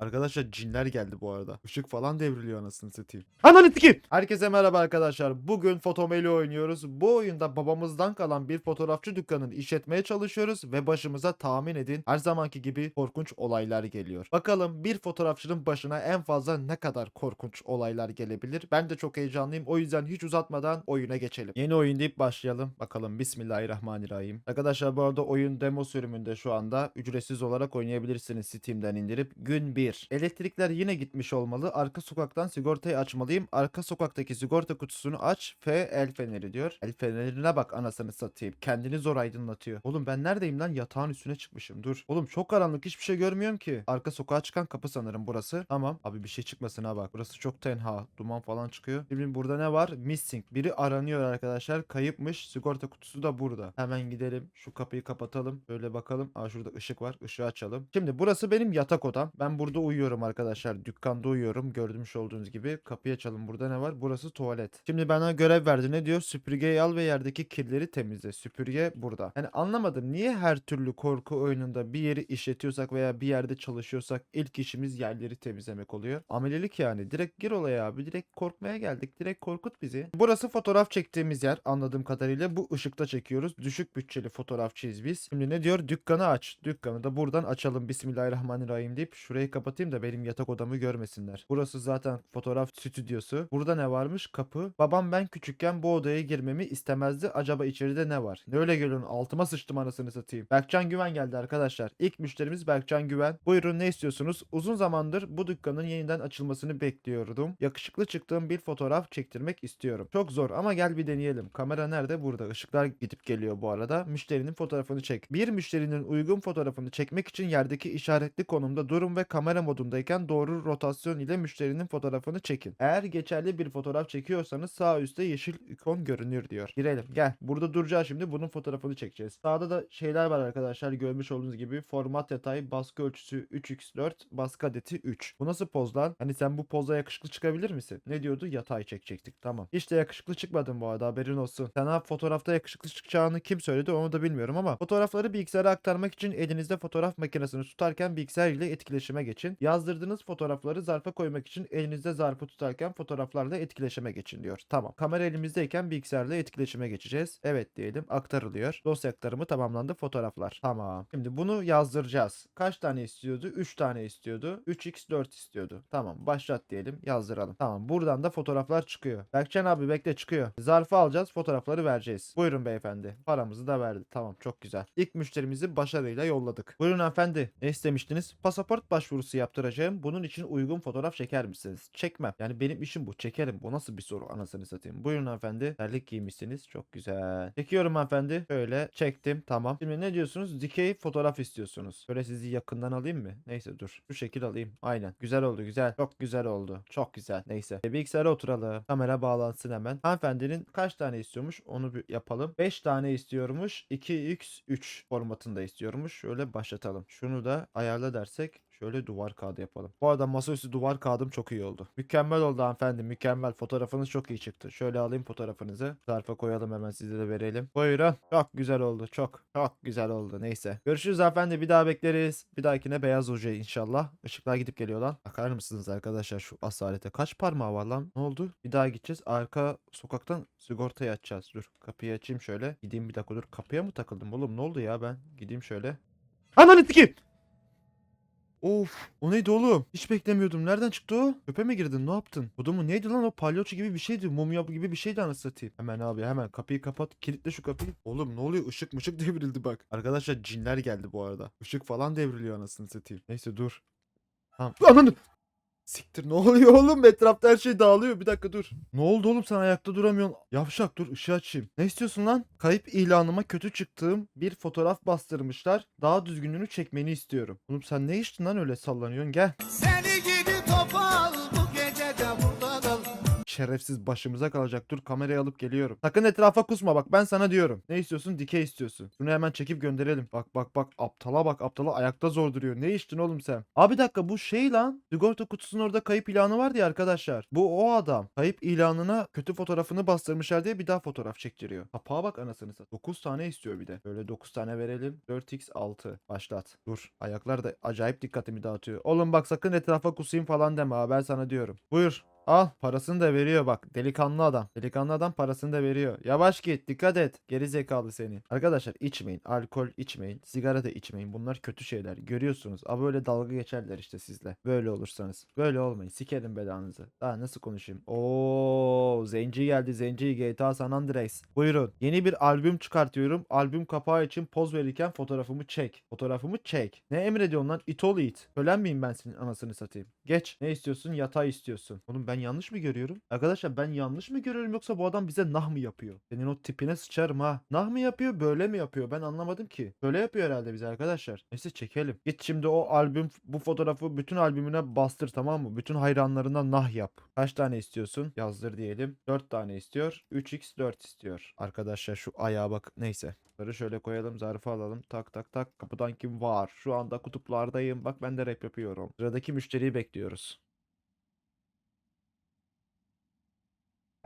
Arkadaşlar cinler geldi bu arada. Işık falan devriliyor anasını satayım. Ananı sikeyim. Herkese merhaba arkadaşlar. Bugün Fotomeli oynuyoruz. Bu oyunda babamızdan kalan bir fotoğrafçı dükkanını işletmeye çalışıyoruz ve başımıza tahmin edin her zamanki gibi korkunç olaylar geliyor. Bakalım bir fotoğrafçının başına en fazla ne kadar korkunç olaylar gelebilir? Ben de çok heyecanlıyım. O yüzden hiç uzatmadan oyuna geçelim. Yeni oyun deyip başlayalım. Bakalım Bismillahirrahmanirrahim. Arkadaşlar bu arada oyun demo sürümünde şu anda ücretsiz olarak oynayabilirsiniz Steam'den indirip. Gün 1. Elektrikler yine gitmiş olmalı. Arka sokaktan sigortayı açmalıyım. Arka sokaktaki sigorta kutusunu aç. F el feneri diyor. El fenerine bak anasını satayım. Kendini zor aydınlatıyor. Oğlum ben neredeyim lan? Yatağın üstüne çıkmışım. Dur. Oğlum çok karanlık. Hiçbir şey görmüyorum ki. Arka sokağa çıkan kapı sanırım burası. Tamam. Abi bir şey çıkmasın ha bak. Burası çok tenha. Duman falan çıkıyor. Şimdi burada ne var? Missing. Biri aranıyor arkadaşlar. Kayıpmış. Sigorta kutusu da burada. Hemen gidelim. Şu kapıyı kapatalım. Böyle bakalım. Aa şurada ışık var. Işığı açalım. Şimdi burası benim yatak odam. Ben burada uyuyorum arkadaşlar. Dükkanda uyuyorum. Gördüğünüz olduğunuz gibi. Kapıyı açalım. Burada ne var? Burası tuvalet. Şimdi bana görev verdi. Ne diyor? Süpürgeyi al ve yerdeki kirleri temizle. Süpürge burada. Yani anlamadım. Niye her türlü korku oyununda bir yeri işletiyorsak veya bir yerde çalışıyorsak ilk işimiz yerleri temizlemek oluyor. Amelelik yani. Direkt gir olaya abi. Direkt korkmaya geldik. Direkt korkut bizi. Burası fotoğraf çektiğimiz yer anladığım kadarıyla. Bu ışıkta çekiyoruz. Düşük bütçeli fotoğrafçıyız biz. Şimdi ne diyor? Dükkanı aç. Dükkanı da buradan açalım. Bismillahirrahmanirrahim deyip şurayı kapatayım da benim yatak odamı görmesinler. Burası zaten fotoğraf stüdyosu. Burada ne varmış? Kapı. Babam ben küçükken bu odaya girmemi istemezdi. Acaba içeride ne var? Ne öyle geliyorsun? Altıma sıçtım anasını satayım. Berkcan Güven geldi arkadaşlar. İlk müşterimiz Berkcan Güven. Buyurun ne istiyorsunuz? Uzun zamandır bu dükkanın yeniden açılmasını bekliyordum. Yakışıklı çıktığım bir fotoğraf çektirmek istiyorum. Çok zor ama gel bir deneyelim. Kamera nerede? Burada. Işıklar gidip geliyor bu arada. Müşterinin fotoğrafını çek. Bir müşterinin uygun fotoğrafını çekmek için yerdeki işaretli konumda durun ve kamera modundayken doğru rotasyon ile müşterinin fotoğrafını çekin. Eğer geçerli bir fotoğraf çekiyorsanız sağ üstte yeşil ikon görünür diyor. Girelim. Gel. Burada duracağız şimdi. Bunun fotoğrafını çekeceğiz. Sağda da şeyler var arkadaşlar. Görmüş olduğunuz gibi format yatay, baskı ölçüsü 3x4, baskı adeti 3. Bu nasıl poz lan? Hani sen bu pozla yakışıklı çıkabilir misin? Ne diyordu? Yatay çekecektik. Tamam. Hiç de yakışıklı çıkmadın bu arada haberin olsun. Sana fotoğrafta yakışıklı çıkacağını kim söyledi onu da bilmiyorum ama fotoğrafları bilgisayara aktarmak için elinizde fotoğraf makinesini tutarken bilgisayar ile etkileşime geçin. Yazdırdığınız fotoğrafları zarfa koymak için elinizde zarfı tutarken fotoğraflarla etkileşime geçin diyor. Tamam. Kamera elimizdeyken bilgisayarla etkileşime geçeceğiz. Evet diyelim. Aktarılıyor. Dosya aktarımı tamamlandı. Fotoğraflar. Tamam. Şimdi bunu yazdıracağız. Kaç tane istiyordu? 3 tane istiyordu. 3x4 istiyordu. Tamam. Başlat diyelim. Yazdıralım. Tamam. Buradan da fotoğraflar çıkıyor. Berkcan abi bekle çıkıyor. Zarfı alacağız. Fotoğrafları vereceğiz. Buyurun beyefendi. Paramızı da verdi. Tamam. Çok güzel. İlk müşterimizi başarıyla yolladık. Buyurun hanımefendi. Ne istemiştiniz? Pasaport başvurusu yaptıracağım. Bunun için uygun fotoğraf çeker misiniz? Çekmem. Yani benim işim bu. Çekerim. Bu nasıl bir soru anasını satayım. Buyurun hanımefendi. Terlik giymişsiniz. Çok güzel. Çekiyorum hanımefendi. Şöyle çektim. Tamam. Şimdi ne diyorsunuz? Dikey fotoğraf istiyorsunuz. Böyle sizi yakından alayım mı? Neyse dur. Şu şekil alayım. Aynen. Güzel oldu güzel. Çok güzel oldu. Çok güzel. Neyse. E, bilgisayara oturalım. Kamera bağlansın hemen. Hanımefendinin kaç tane istiyormuş? Onu bir yapalım. 5 tane istiyormuş. 2x3 formatında istiyormuş. Şöyle başlatalım. Şunu da ayarla dersek Şöyle duvar kağıdı yapalım. Bu arada masaüstü duvar kağıdım çok iyi oldu. Mükemmel oldu hanımefendi mükemmel. Fotoğrafınız çok iyi çıktı. Şöyle alayım fotoğrafınızı. Zarfa koyalım hemen size de verelim. Buyurun. Çok güzel oldu. Çok. Çok güzel oldu. Neyse. Görüşürüz hanımefendi. Bir daha bekleriz. Bir dahakine beyaz hoca inşallah. Işıklar gidip geliyor lan. Bakar mısınız arkadaşlar şu asalete? Kaç parmağı var lan? Ne oldu? Bir daha gideceğiz. Arka sokaktan sigortayı açacağız. Dur. Kapıyı açayım şöyle. Gideyim bir dakika dur. Kapıya mı takıldım oğlum? Ne oldu ya ben? Gideyim şöyle. Ananı sikeyim. Of o neydi oğlum? Hiç beklemiyordum. Nereden çıktı o? Köpe mi girdin? Ne yaptın? Odumu neydi lan o palyaço gibi bir şeydi. Mumya gibi bir şeydi anasını satayım. Hemen abi hemen kapıyı kapat. Kilitle şu kapıyı. Oğlum ne oluyor? Işık mışık devrildi bak. Arkadaşlar cinler geldi bu arada. Işık falan devriliyor anasını satayım. Neyse dur. Tamam. Ananı. Siktir ne oluyor oğlum? Etrafta her şey dağılıyor. Bir dakika dur. Ne oldu oğlum sen ayakta duramıyorsun. Yavşak dur ışığı açayım. Ne istiyorsun lan? Kayıp ilanıma kötü çıktığım bir fotoğraf bastırmışlar. Daha düzgününü çekmeni istiyorum. Oğlum sen ne içtin lan öyle sallanıyorsun? Gel. Seni şerefsiz başımıza kalacak. Dur kamerayı alıp geliyorum. Sakın etrafa kusma bak ben sana diyorum. Ne istiyorsun? Dikey istiyorsun. Şunu hemen çekip gönderelim. Bak bak bak aptala bak aptala ayakta zor duruyor. Ne içtin oğlum sen? Abi dakika bu şey lan. Sigorta kutusunun orada kayıp ilanı vardı ya arkadaşlar. Bu o adam. Kayıp ilanına kötü fotoğrafını bastırmışlar diye bir daha fotoğraf çektiriyor. Kapağa bak anasını sat. 9 tane istiyor bir de. Böyle 9 tane verelim. 4x6. Başlat. Dur. Ayaklar da acayip dikkatimi dağıtıyor. Oğlum bak sakın etrafa kusayım falan deme. Ben sana diyorum. Buyur. Al parasını da veriyor bak. Delikanlı adam. Delikanlı adam parasını da veriyor. Yavaş git dikkat et. Geri zekalı seni. Arkadaşlar içmeyin. Alkol içmeyin. Sigara da içmeyin. Bunlar kötü şeyler. Görüyorsunuz. Ama böyle dalga geçerler işte sizle. Böyle olursanız. Böyle olmayın. Sikerim belanızı. Daha nasıl konuşayım? Oo, Zenci geldi. Zenci GTA San Andreas. Buyurun. Yeni bir albüm çıkartıyorum. Albüm kapağı için poz verirken fotoğrafımı çek. Fotoğrafımı çek. Ne emrediyorsun lan? İt ol it. Ölen miyim ben senin anasını satayım? Geç. Ne istiyorsun? Yatay istiyorsun. Oğlum ben yanlış mı görüyorum? Arkadaşlar ben yanlış mı görüyorum yoksa bu adam bize nah mı yapıyor? Senin o tipine sıçarım ha. Nah mı yapıyor böyle mi yapıyor? Ben anlamadım ki. Böyle yapıyor herhalde bize arkadaşlar. Neyse çekelim. Git şimdi o albüm bu fotoğrafı bütün albümüne bastır tamam mı? Bütün hayranlarına nah yap. Kaç tane istiyorsun? Yazdır diyelim. 4 tane istiyor. 3x4 istiyor. Arkadaşlar şu ayağa bak. Neyse. Bunları şöyle koyalım. Zarfı alalım. Tak tak tak. Kapıdan kim var? Şu anda kutuplardayım. Bak ben de rap yapıyorum. Sıradaki müşteriyi bekliyoruz.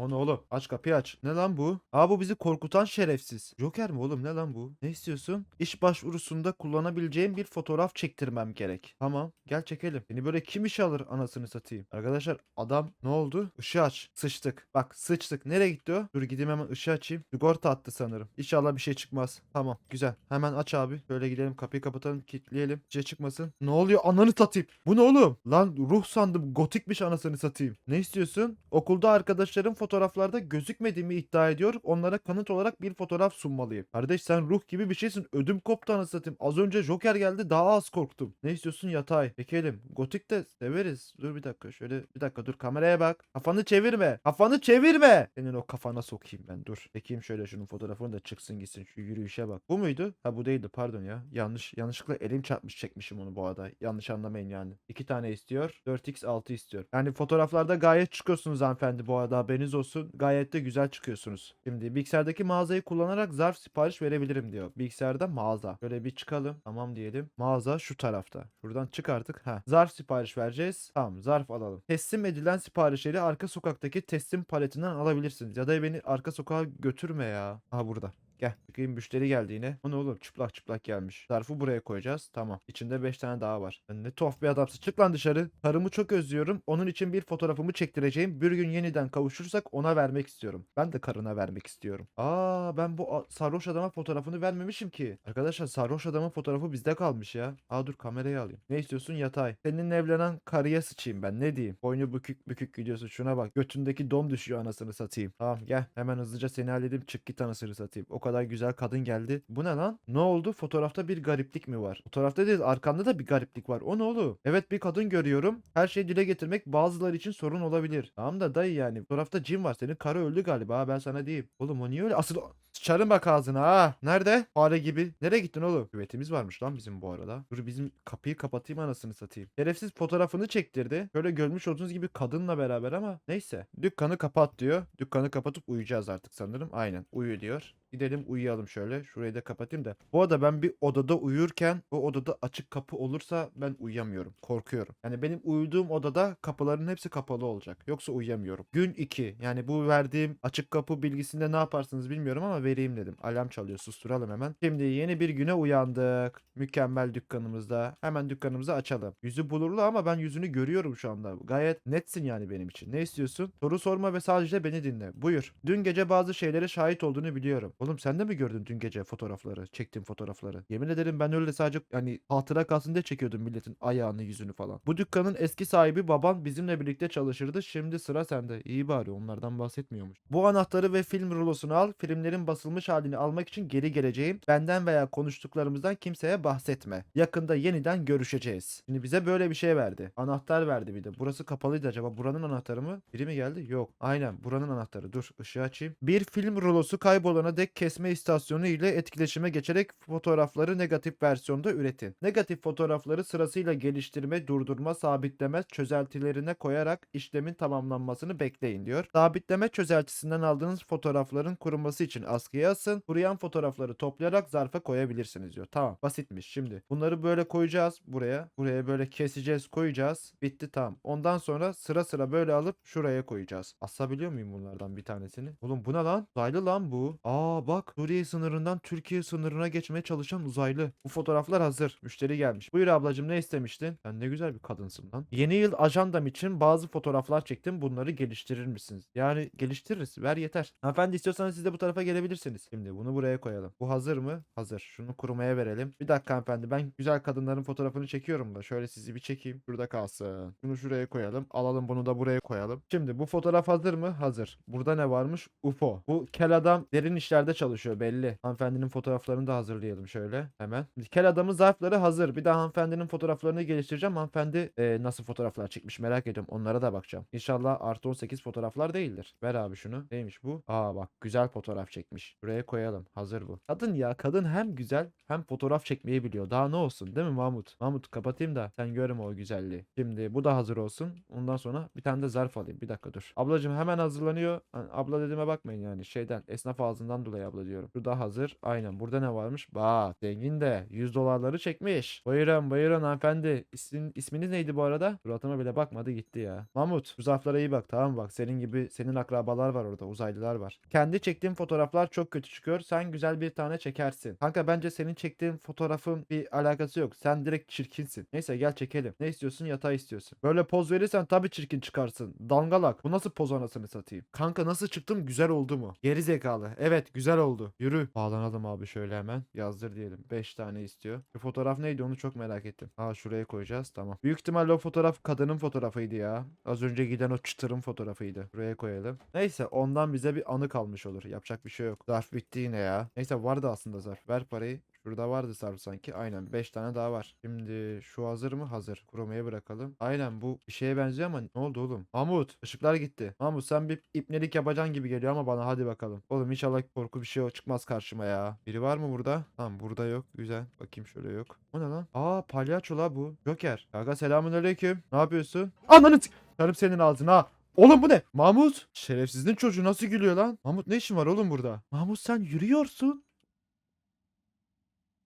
O ne oğlum? Aç kapıyı aç. Ne lan bu? Aa bu bizi korkutan şerefsiz. Joker mi oğlum? Ne lan bu? Ne istiyorsun? İş başvurusunda kullanabileceğim bir fotoğraf çektirmem gerek. Tamam. Gel çekelim. Beni böyle kim işe alır anasını satayım. Arkadaşlar adam ne oldu? Işığı aç. Sıçtık. Bak sıçtık. Nereye gitti o? Dur gideyim hemen ışığı açayım. Sigorta attı sanırım. İnşallah bir şey çıkmaz. Tamam. Güzel. Hemen aç abi. Böyle gidelim. Kapıyı kapatalım. Kilitleyelim. Bir şey çıkmasın. Ne oluyor? Ananı satayım. Bu ne oğlum? Lan ruh sandım. Gotikmiş anasını satayım. Ne istiyorsun? Okulda arkadaşlarım fotoğraflarda gözükmediğimi iddia ediyor. Onlara kanıt olarak bir fotoğraf sunmalıyım. Kardeş sen ruh gibi bir şeysin. Ödüm koptu anasını. Az önce Joker geldi daha az korktum. Ne istiyorsun yatay? Çekelim. Gotik de severiz. Dur bir dakika şöyle bir dakika dur kameraya bak. Kafanı çevirme. Kafanı çevirme. Senin o kafana sokayım ben dur. Çekeyim şöyle şunun fotoğrafını da çıksın gitsin. Şu yürüyüşe bak. Bu muydu? Ha bu değildi pardon ya. Yanlış yanlışlıkla elim çarpmış çekmişim onu bu arada. Yanlış anlamayın yani. İki tane istiyor. 4x 6 istiyor. Yani fotoğraflarda gayet çıkıyorsunuz hanımefendi bu arada haberiniz olsun. Gayet de güzel çıkıyorsunuz. Şimdi bilgisayardaki mağazayı kullanarak zarf sipariş verebilirim diyor. Bilgisayarda mağaza. Böyle bir çıkalım. Tamam diyelim. Mağaza şu tarafta. Şuradan çık artık. Ha. Zarf sipariş vereceğiz. Tamam zarf alalım. Teslim edilen siparişleri arka sokaktaki teslim paletinden alabilirsiniz. Ya da beni arka sokağa götürme ya. Aha burada. Gel. Bakayım müşteri geldi yine. O ne oğlum? Çıplak çıplak gelmiş. Zarfı buraya koyacağız. Tamam. İçinde 5 tane daha var. Ne tuhaf bir adamsın. Çık lan dışarı. Karımı çok özlüyorum. Onun için bir fotoğrafımı çektireceğim. Bir gün yeniden kavuşursak ona vermek istiyorum. Ben de karına vermek istiyorum. Aa ben bu sarhoş adama fotoğrafını vermemişim ki. Arkadaşlar sarhoş adamın fotoğrafı bizde kalmış ya. Aa dur kamerayı alayım. Ne istiyorsun yatay. Seninle evlenen karıya sıçayım ben. Ne diyeyim? Boynu bükük bükük gidiyorsun. Şuna bak. Götündeki dom düşüyor anasını satayım. Tamam gel. Hemen hızlıca seni halledeyim. Çık git anasını satayım. O kadar güzel kadın geldi. Bu ne lan? Ne oldu? Fotoğrafta bir gariplik mi var? Fotoğrafta değil arkanda da bir gariplik var. O ne oğlum? Evet bir kadın görüyorum. Her şeyi dile getirmek bazıları için sorun olabilir. Tamam da dayı yani. Fotoğrafta cin var. Senin karı öldü galiba. Ben sana diyeyim. Oğlum o niye öyle? Asıl Sıçarım bak ağzına ha. Nerede? Fare gibi. Nereye gittin oğlum? Küvetimiz varmış lan bizim bu arada. Dur bizim kapıyı kapatayım anasını satayım. Şerefsiz fotoğrafını çektirdi. Böyle görmüş olduğunuz gibi kadınla beraber ama neyse. Dükkanı kapat diyor. Dükkanı kapatıp uyuyacağız artık sanırım. Aynen uyu diyor. Gidelim uyuyalım şöyle. Şurayı da kapatayım da. Bu arada ben bir odada uyurken o odada açık kapı olursa ben uyuyamıyorum. Korkuyorum. Yani benim uyuduğum odada kapıların hepsi kapalı olacak. Yoksa uyuyamıyorum. Gün 2. Yani bu verdiğim açık kapı bilgisinde ne yaparsınız bilmiyorum ama vereyim dedim. Alarm çalıyor. Susturalım hemen. Şimdi yeni bir güne uyandık. Mükemmel dükkanımızda. Hemen dükkanımızı açalım. Yüzü bulurlu ama ben yüzünü görüyorum şu anda. Gayet netsin yani benim için. Ne istiyorsun? Soru sorma ve sadece beni dinle. Buyur. Dün gece bazı şeylere şahit olduğunu biliyorum. Oğlum sen de mi gördün dün gece fotoğrafları? Çektiğim fotoğrafları. Yemin ederim ben öyle sadece hani hatıra kalsın diye çekiyordum milletin ayağını yüzünü falan. Bu dükkanın eski sahibi baban bizimle birlikte çalışırdı. Şimdi sıra sende. İyi bari onlardan bahsetmiyormuş. Bu anahtarı ve film rulosunu al. Filmlerin basılmış halini almak için geri geleceğim. Benden veya konuştuklarımızdan kimseye bahsetme. Yakında yeniden görüşeceğiz. Şimdi bize böyle bir şey verdi. Anahtar verdi bir de. Burası kapalıydı acaba. Buranın anahtarı mı? Biri mi geldi? Yok. Aynen buranın anahtarı. Dur ışığı açayım. Bir film rulosu kaybolana dek tek kesme istasyonu ile etkileşime geçerek fotoğrafları negatif versiyonda üretin. Negatif fotoğrafları sırasıyla geliştirme, durdurma, sabitleme çözeltilerine koyarak işlemin tamamlanmasını bekleyin diyor. Sabitleme çözeltisinden aldığınız fotoğrafların kuruması için askıya asın. Kuruyan fotoğrafları toplayarak zarfa koyabilirsiniz diyor. Tamam basitmiş şimdi. Bunları böyle koyacağız buraya. Buraya böyle keseceğiz koyacağız. Bitti tamam. Ondan sonra sıra sıra böyle alıp şuraya koyacağız. Asabiliyor muyum bunlardan bir tanesini? Oğlum bu ne lan? Uzaylı lan bu. Aa bak Suriye sınırından Türkiye sınırına geçmeye çalışan uzaylı. Bu fotoğraflar hazır. Müşteri gelmiş. Buyur ablacığım ne istemiştin? Sen ne güzel bir kadınsın lan. Yeni yıl ajandam için bazı fotoğraflar çektim. Bunları geliştirir misiniz? Yani geliştiririz. Ver yeter. Hanımefendi istiyorsanız siz de bu tarafa gelebilirsiniz. Şimdi bunu buraya koyalım. Bu hazır mı? Hazır. Şunu kurumaya verelim. Bir dakika hanımefendi ben güzel kadınların fotoğrafını çekiyorum da şöyle sizi bir çekeyim. Şurada kalsın. Bunu şuraya koyalım. Alalım bunu da buraya koyalım. Şimdi bu fotoğraf hazır mı? Hazır. Burada ne varmış? UFO. Bu kel adam derin işlerde çalışıyor belli. Hanımefendinin fotoğraflarını da hazırlayalım şöyle hemen. Kel adamın zarfları hazır. Bir de hanımefendinin fotoğraflarını geliştireceğim. Hanımefendi e, nasıl fotoğraflar çekmiş merak ediyorum. Onlara da bakacağım. İnşallah artı 18 fotoğraflar değildir. Ver abi şunu. Neymiş bu? Aa bak güzel fotoğraf çekmiş. Buraya koyalım. Hazır bu. Kadın ya kadın hem güzel hem fotoğraf çekmeyi biliyor. Daha ne olsun değil mi Mahmut? Mahmut kapatayım da sen görme o güzelliği. Şimdi bu da hazır olsun. Ondan sonra bir tane de zarf alayım. Bir dakika dur. Ablacığım hemen hazırlanıyor. Abla dediğime bakmayın yani şeyden esnaf ağzından dolayı abla diyorum. Da hazır. Aynen. Burada ne varmış? Bak zengin de 100 dolarları çekmiş. Buyurun buyurun hanımefendi. İsmin, isminiz neydi bu arada? Suratıma bile bakmadı gitti ya. Mahmut bu zarflara iyi bak tamam bak. Senin gibi senin akrabalar var orada uzaylılar var. Kendi çektiğim fotoğraflar çok kötü çıkıyor. Sen güzel bir tane çekersin. Kanka bence senin çektiğin fotoğrafın bir alakası yok. Sen direkt çirkinsin. Neyse gel çekelim. Ne istiyorsun? Yatağı istiyorsun. Böyle poz verirsen tabii çirkin çıkarsın. Dangalak. Bu nasıl poz anasını satayım? Kanka nasıl çıktım? Güzel oldu mu? Geri zekalı. Evet güzel oldu. Yürü. Bağlanalım abi şöyle hemen. Yazdır diyelim. 5 tane istiyor. Bu fotoğraf neydi onu çok merak ettim. Aa şuraya koyacağız. Tamam. Büyük ihtimalle o fotoğraf kadının fotoğrafıydı ya. Az önce giden o çıtırın fotoğrafıydı. Buraya koyalım. Neyse ondan bize bir anı kalmış olur. Yapacak bir şey yok. Zarf bitti yine ya. Neyse vardı aslında zarf. Ver parayı. Şurada vardı zarf sanki. Aynen 5 tane daha var. Şimdi şu hazır mı? Hazır. Kurumaya bırakalım. Aynen bu bir şeye benziyor ama ne oldu oğlum? Mahmut ışıklar gitti. Mahmut sen bir ipnelik yapacaksın gibi geliyor ama bana hadi bakalım. Oğlum inşallah korku bir şey çıkmaz karşıma ya. Biri var mı burada? Tamam burada yok. Güzel. Bakayım şöyle yok. O ne lan? Aa palyaço la bu. Joker. Aga selamünaleyküm. Ne yapıyorsun? Ananı Sarıp senin ağzına. Oğlum bu ne? Mahmut. Şerefsizin çocuğu nasıl gülüyor lan? Mahmut ne işin var oğlum burada? Mahmut sen yürüyorsun.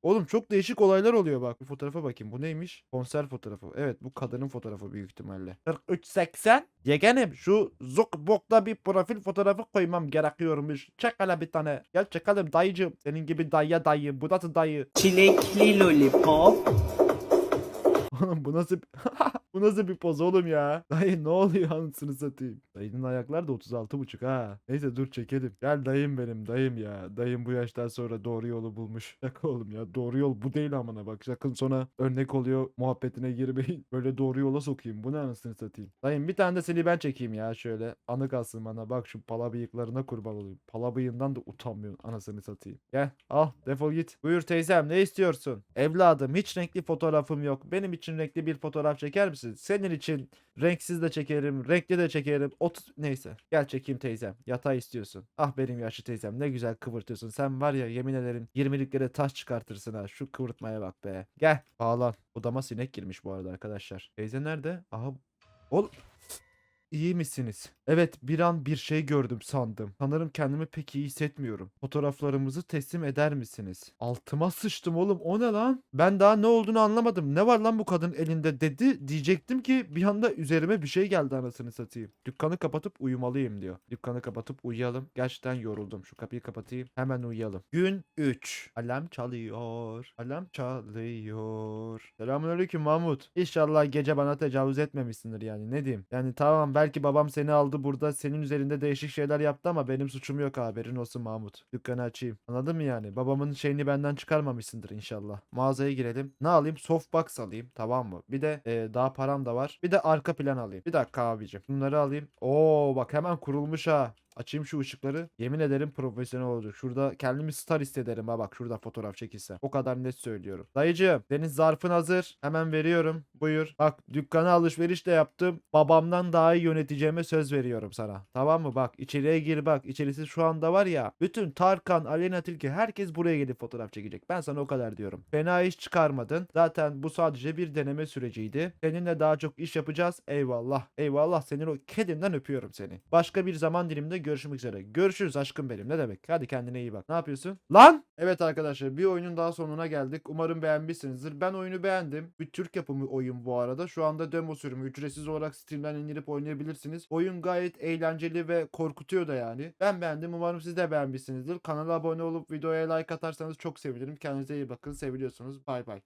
Oğlum çok değişik olaylar oluyor bak. Bu fotoğrafa bakayım. Bu neymiş? Konser fotoğrafı. Evet bu kadının fotoğrafı büyük ihtimalle. 4380. Yegenim şu Zuckbox'ta bir profil fotoğrafı koymam gerekiyormuş. Çek hele bir tane. Gel çekelim dayıcım. Senin gibi dayıya dayı. Bu nasıl dayı? Çilekli lollipop. Oğlum bu nasıl bu nasıl bir poz oğlum ya? Dayı ne oluyor anasını satayım. Dayının ayaklar da 36 buçuk ha. Neyse dur çekelim. Gel dayım benim dayım ya. Dayım bu yaştan sonra doğru yolu bulmuş. Şaka oğlum ya doğru yol bu değil amına bak. Sakın sonra örnek oluyor muhabbetine girmeyin. Böyle doğru yola sokayım. Bu ne anasını satayım. Dayım bir tane de seni ben çekeyim ya şöyle. Anı kalsın bana bak şu pala bıyıklarına kurban olayım. Pala bıyığından da utanmıyorsun anasını satayım. Gel al defol git. Buyur teyzem ne istiyorsun? Evladım hiç renkli fotoğrafım yok. Benim için renkli bir fotoğraf çeker misin? Senin için renksiz de çekerim, renkli de çekerim. Ot neyse. Gel çekeyim teyzem. Yatağı istiyorsun. Ah benim yaşlı teyzem ne güzel kıvırtıyorsun. Sen var ya yemin ederim 20'liklere taş çıkartırsın ha. Şu kıvırtmaya bak be. Gel. Bağlan. Odama sinek girmiş bu arada arkadaşlar. Teyze nerede? Aha. Oğlum. İyi misiniz? Evet bir an bir şey gördüm sandım. Sanırım kendimi pek iyi hissetmiyorum. Fotoğraflarımızı teslim eder misiniz? Altıma sıçtım oğlum o ne lan? Ben daha ne olduğunu anlamadım. Ne var lan bu kadın elinde dedi. Diyecektim ki bir anda üzerime bir şey geldi anasını satayım. Dükkanı kapatıp uyumalıyım diyor. Dükkanı kapatıp uyuyalım. Gerçekten yoruldum. Şu kapıyı kapatayım. Hemen uyuyalım. Gün 3. Alarm çalıyor. Alarm çalıyor. Selamünaleyküm Mahmut. İnşallah gece bana tecavüz etmemişsindir yani ne diyeyim. Yani tamam belki babam seni aldı burada senin üzerinde değişik şeyler yaptı ama benim suçum yok haberin olsun Mahmut. Dükkanı açayım. Anladın mı yani? Babamın şeyini benden çıkarmamışsındır inşallah. Mağazaya girelim. Ne alayım? Softbox alayım. Tamam mı? Bir de e, daha param da var. Bir de arka plan alayım. Bir dakika abicim. Bunları alayım. Oo bak hemen kurulmuş ha. Açayım şu ışıkları. Yemin ederim profesyonel olacak. Şurada kendimi star hissederim ha bak şurada fotoğraf çekilse. O kadar net söylüyorum. Dayıcığım senin zarfın hazır. Hemen veriyorum. Buyur. Bak dükkana alışveriş de yaptım. Babamdan daha iyi yöneteceğime söz veriyorum sana. Tamam mı? Bak içeriye gir bak. İçerisi şu anda var ya. Bütün Tarkan, Aleyna Tilki herkes buraya gelip fotoğraf çekecek. Ben sana o kadar diyorum. Fena iş çıkarmadın. Zaten bu sadece bir deneme süreciydi. Seninle daha çok iş yapacağız. Eyvallah. Eyvallah. Senin o kedinden öpüyorum seni. Başka bir zaman diliminde görüşmek üzere. Görüşürüz aşkım benim. Ne demek? Hadi kendine iyi bak. Ne yapıyorsun? Lan! Evet arkadaşlar bir oyunun daha sonuna geldik. Umarım beğenmişsinizdir. Ben oyunu beğendim. Bir Türk yapımı oyun bu arada. Şu anda demo sürümü ücretsiz olarak Steam'den indirip oynayabilirsiniz. Oyun gayet eğlenceli ve korkutuyor da yani. Ben beğendim. Umarım siz de beğenmişsinizdir. Kanala abone olup videoya like atarsanız çok sevinirim. Kendinize iyi bakın. Seviliyorsunuz. Bay bay.